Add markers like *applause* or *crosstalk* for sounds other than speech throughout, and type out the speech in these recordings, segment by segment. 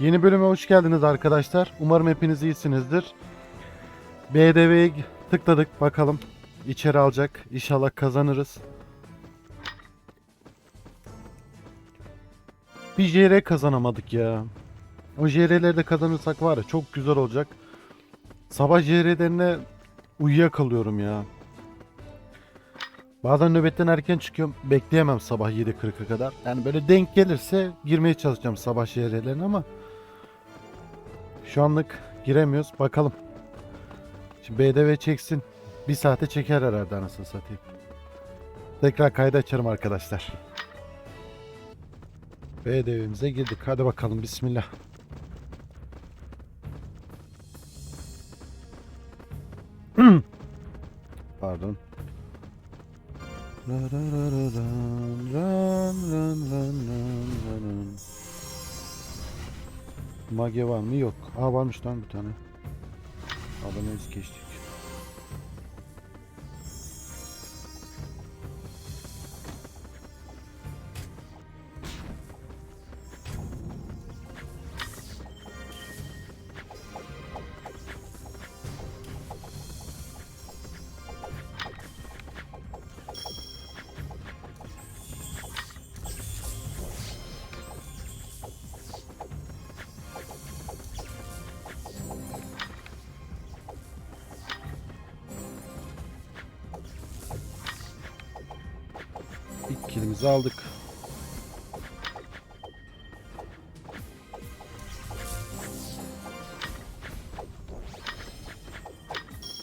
Yeni bölüme hoş geldiniz arkadaşlar. Umarım hepiniz iyisinizdir. BDV'ye tıkladık bakalım. İçeri alacak. İnşallah kazanırız. Bir JR kazanamadık ya. O JR'leri de kazanırsak var ya çok güzel olacak. Sabah JR'lerine uyuyakalıyorum ya. Bazen nöbetten erken çıkıyorum. Bekleyemem sabah 7.40'a kadar. Yani böyle denk gelirse girmeye çalışacağım sabah JR'lerine ama şu anlık giremiyoruz. Bakalım. Şimdi BDV çeksin. Bir saate çeker herhalde anasını satayım. Tekrar kaydı açarım arkadaşlar. BDV'mize girdik. Hadi bakalım bismillah. *clears throat* Pardon. Ra ran, ran, ran, ran, ran, ran, ran. Mage var mı? Yok. Aa varmış lan bir tane. Adamı ez kilimizi aldık.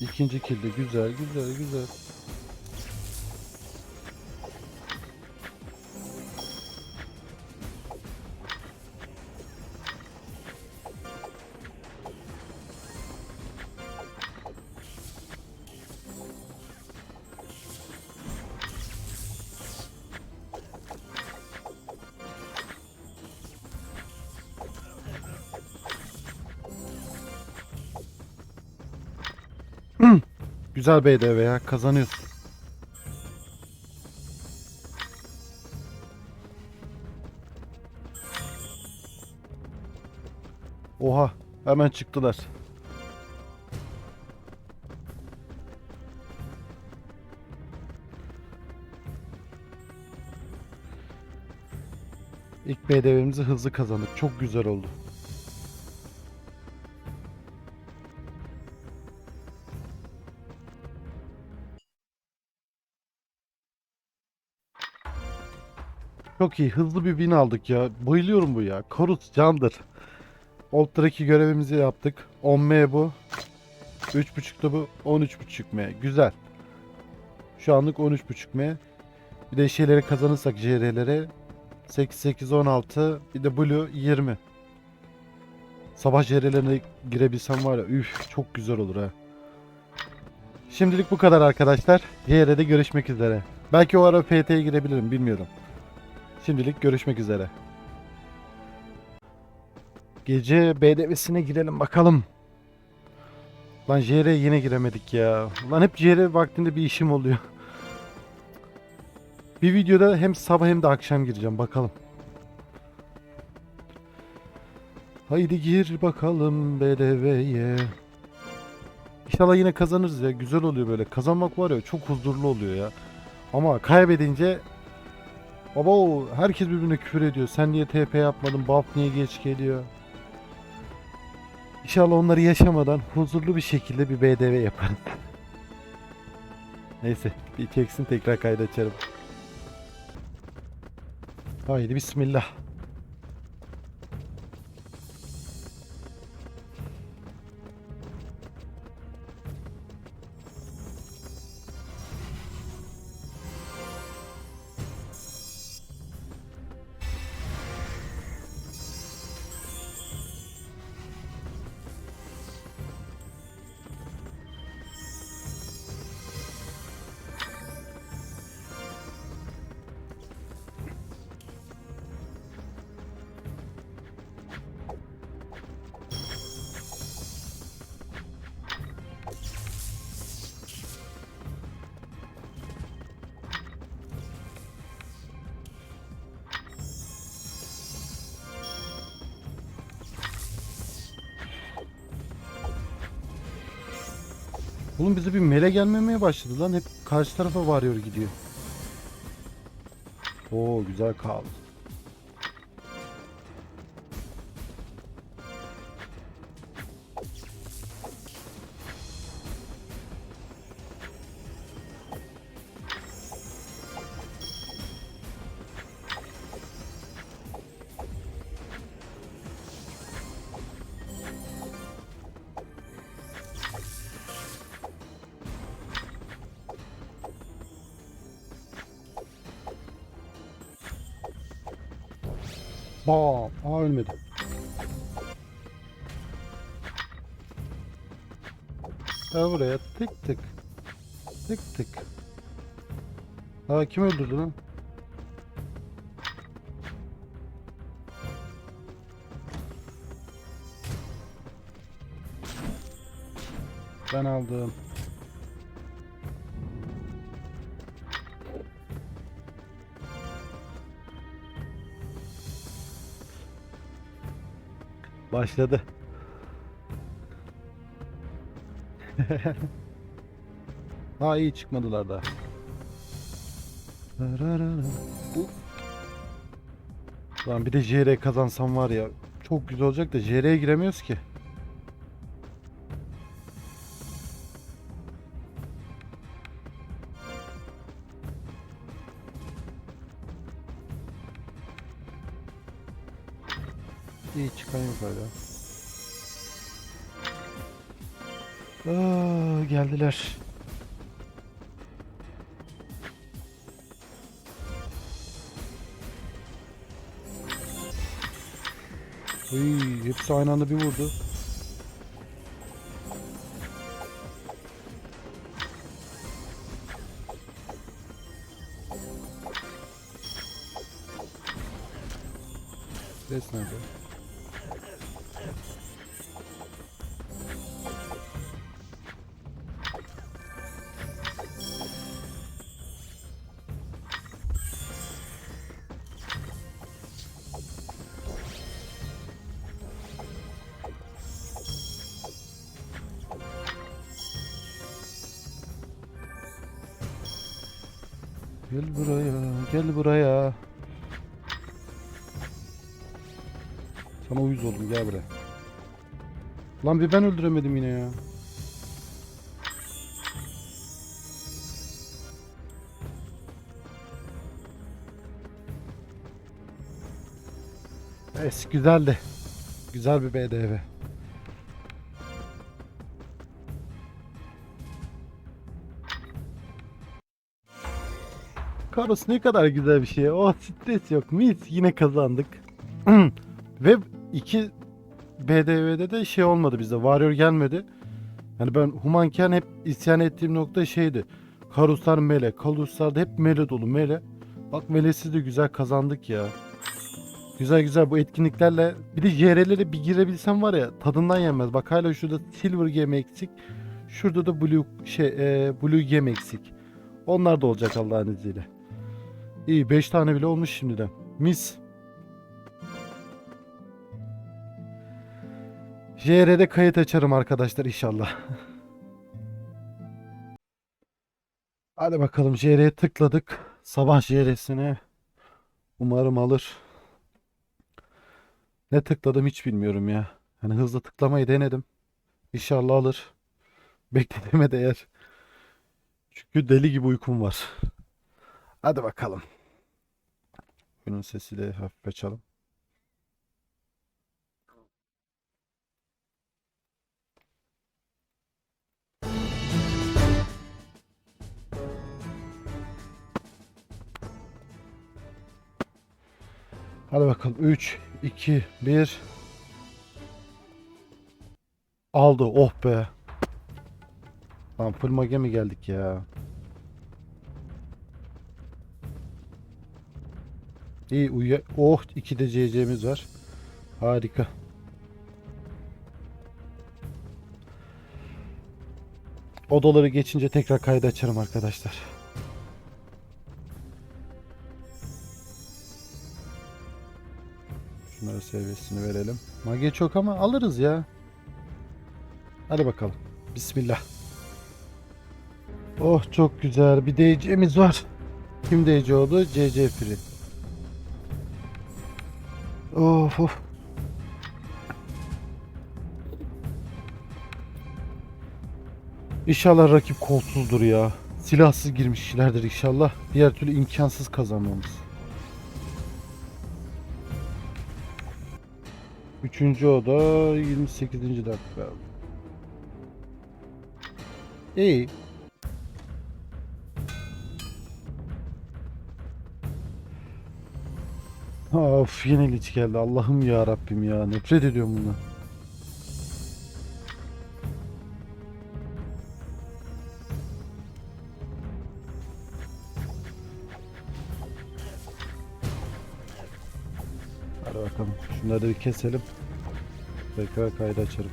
İkinci kill de güzel güzel güzel. Güzel BDV ya kazanıyorsun. Oha hemen çıktılar. İlk BDV'mizi hızlı kazandık. Çok güzel oldu. Çok iyi. Hızlı bir win aldık ya. Bayılıyorum bu ya. Korus candır. Old Track'i görevimizi yaptık. 10M bu. 3.5'da bu. 13.5M. Güzel. Şu anlık 13.5M. Bir de şeyleri kazanırsak JR'lere 8 8 16 bir de Blue 20. Sabah JR'lerine girebilsem var ya üf çok güzel olur ha. Şimdilik bu kadar arkadaşlar. JR'de görüşmek üzere. Belki o ara PT'ye girebilirim bilmiyorum. Şimdilik görüşmek üzere. Gece BDV'sine girelim bakalım. Lan JR'ye yine giremedik ya. Lan hep JR vaktinde bir işim oluyor. Bir videoda hem sabah hem de akşam gireceğim bakalım. Haydi gir bakalım BDV'ye. İnşallah yine kazanırız ya. Güzel oluyor böyle. Kazanmak var ya çok huzurlu oluyor ya. Ama kaybedince Baba o herkes birbirine küfür ediyor. Sen niye TP yapmadın? Buff niye geç geliyor? İnşallah onları yaşamadan huzurlu bir şekilde bir BDV yaparım. Neyse bir çeksin tekrar kaydı açarım. Haydi bismillah. Oğlum bize bir mele gelmemeye başladı lan. Hep karşı tarafa varıyor gidiyor. Oo güzel kaldı. Bam. Aa ölmedi. Ha buraya tık tık. Tık tık. Aa kim öldürdü lan? Ben aldım. Başladı. *laughs* ha iyi çıkmadılar daha. Lan bir de JR kazansam var ya çok güzel olacak da JR'ye giremiyoruz ki. İyi çıkan yok. Aa, geldiler. Uy, hepsi aynı anda bir vurdu. Ses nerede? Buraya, gel buraya. Sana uyuz oldum, gel buraya. Lan bir ben öldüremedim yine ya. Es güzeldi. Güzel bir BDV. Karos ne kadar güzel bir şey. Oh stres yok. Mis yine kazandık. *clears throat* Ve iki BDV'de de şey olmadı bizde. Warrior gelmedi. Yani ben humanken hep isyan ettiğim nokta şeydi. Karuslar mele. Karuslarda hep mele dolu mele. Bak melesiz de güzel kazandık ya. Güzel güzel bu etkinliklerle bir de JR'lere bir girebilsem var ya tadından yenmez. Bak hala şurada silver gem eksik. Şurada da blue şey e, blue gem eksik. Onlar da olacak Allah'ın izniyle. İyi 5 tane bile olmuş şimdiden. Mis. JR'de kayıt açarım arkadaşlar inşallah. *laughs* Hadi bakalım JR'ye tıkladık. Sabah JR'sine umarım alır. Ne tıkladım hiç bilmiyorum ya. Hani hızlı tıklamayı denedim. İnşallah alır. *laughs* Beklediğime değer. Çünkü deli gibi uykum var. Hadi bakalım. Bunun sesi de hafif açalım. Hadi bakalım. 3, 2, 1. Aldı. Oh be. Tamam full mage mi geldik ya? İyi uya. Oh 2 de CC'miz var. Harika. Odaları geçince tekrar kaydı açarım arkadaşlar. Şunlara seviyesini verelim. Mage çok ama alırız ya. Hadi bakalım. Bismillah. Oh çok güzel. Bir DC'miz var. Kim DC oldu? CC Free. Of of. İnşallah rakip kolsuzdur ya. Silahsız girmişlerdir inşallah. Diğer türlü imkansız kazanmamız. Üçüncü oda 28. dakika. İyi. Of yine liç geldi. Allah'ım ya Rabbim ya. Nefret ediyorum bundan. Hadi bakalım. Şunları da bir keselim. Tekrar kaydı açarım.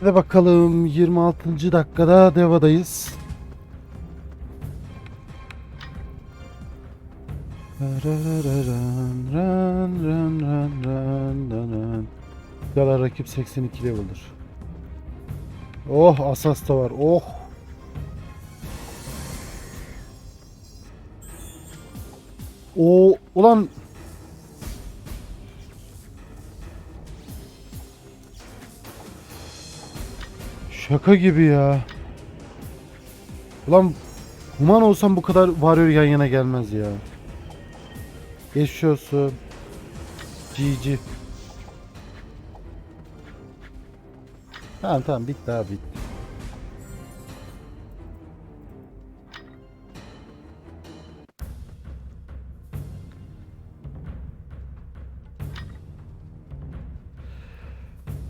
Hadi bakalım 26. dakikada Deva'dayız. Gala rakip 82 level'dır. Oh asas da var. Oh. O ulan Şaka gibi ya. Ulan human olsam bu kadar varıyor yan yana gelmez ya. Geçmiş olsun. GG. Tamam tamam bitti abi bitti.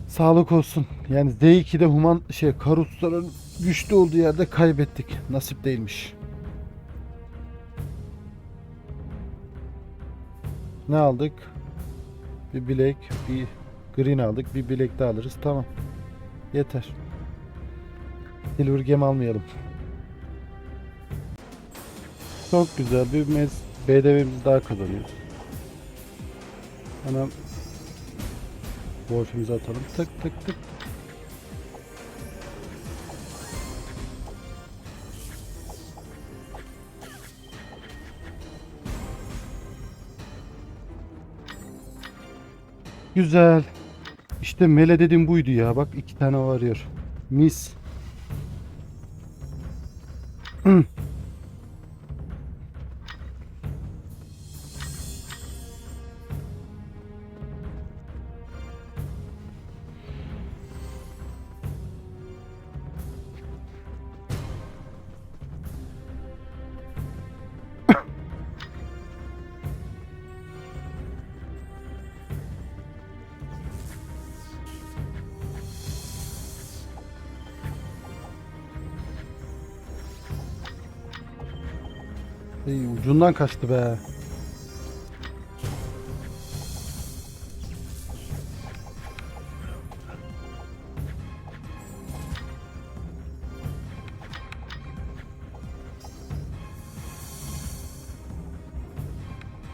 Sağlık olsun. Yani D2'de human şey karusların güçlü olduğu yerde kaybettik. Nasip değilmiş. Ne aldık? Bir bilek, bir green aldık. Bir bilek de alırız. Tamam. Yeter. Silver gem almayalım. Çok güzel bir mez BDV'mizi daha kazanıyoruz. Hemen Wolf'imizi atalım. Tık tık tık. Güzel. İşte mele dediğim buydu ya. Bak iki tane varıyor. Mis. *clears throat* Ey, ucundan kaçtı be.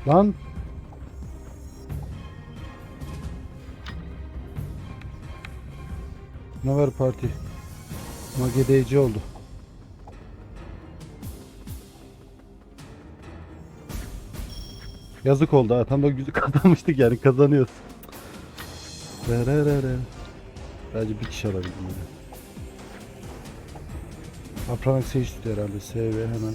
Lan. Ne var parti? Magedeci oldu. Yazık oldu ha. Tam da güzel *laughs* kazanmıştık yani kazanıyoruz. Sadece bir kişi alabildim yani. Apranak Sage tutuyor herhalde. SV hemen.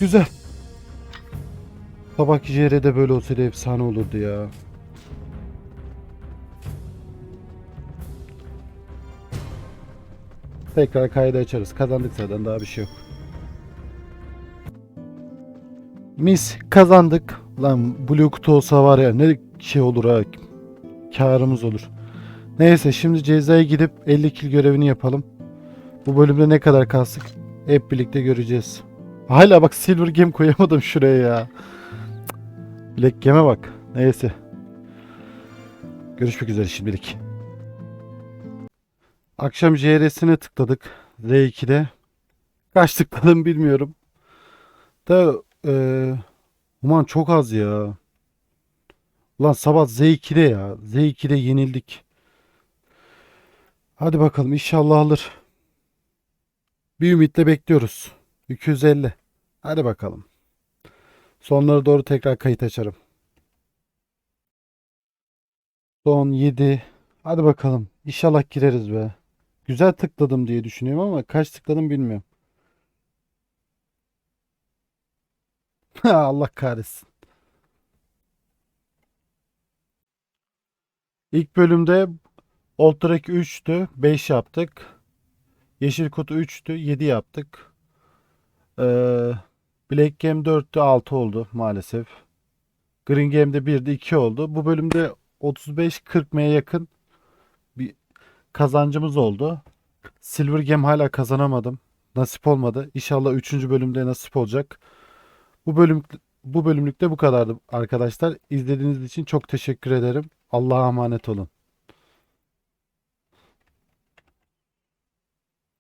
Güzel. Sabahki JR'de böyle olsaydı efsane olurdu ya. Tekrar kaydı açarız. Kazandık zaten daha bir şey yok. Mis kazandık. Lan blue kutu olsa var ya ne şey olur ha. Karımız olur. Neyse şimdi cezaya gidip 50 kill görevini yapalım. Bu bölümde ne kadar kalsın hep birlikte göreceğiz. Hala bak Silver Gem koyamadım şuraya ya. Black Gem'e bak. Neyse. Görüşmek üzere şimdilik. Akşam JR'sine tıkladık. Z2'de. Kaç tıkladım bilmiyorum. Da eee Uman çok az ya. Ulan sabah Z2'de ya. Z2'de yenildik. Hadi bakalım inşallah alır. Bir ümitle bekliyoruz. 250. Hadi bakalım. Sonlara doğru tekrar kayıt açarım. Son 7. Hadi bakalım. İnşallah gireriz be. Güzel tıkladım diye düşünüyorum ama kaç tıkladım bilmiyorum. *laughs* Allah kahretsin. İlk bölümde Old Track 3'tü. 5 yaptık. Yeşil kutu 3'tü. 7 yaptık. Ee, Black Game 4'tü. 6 oldu maalesef. Green Game'de 1'de 2 oldu. Bu bölümde 35-40 M'ye yakın bir kazancımız oldu. Silver Gem hala kazanamadım. Nasip olmadı. İnşallah 3. bölümde nasip olacak. Bu bölüm bu bölümlükte bu kadardı arkadaşlar. İzlediğiniz için çok teşekkür ederim. Allah'a emanet olun.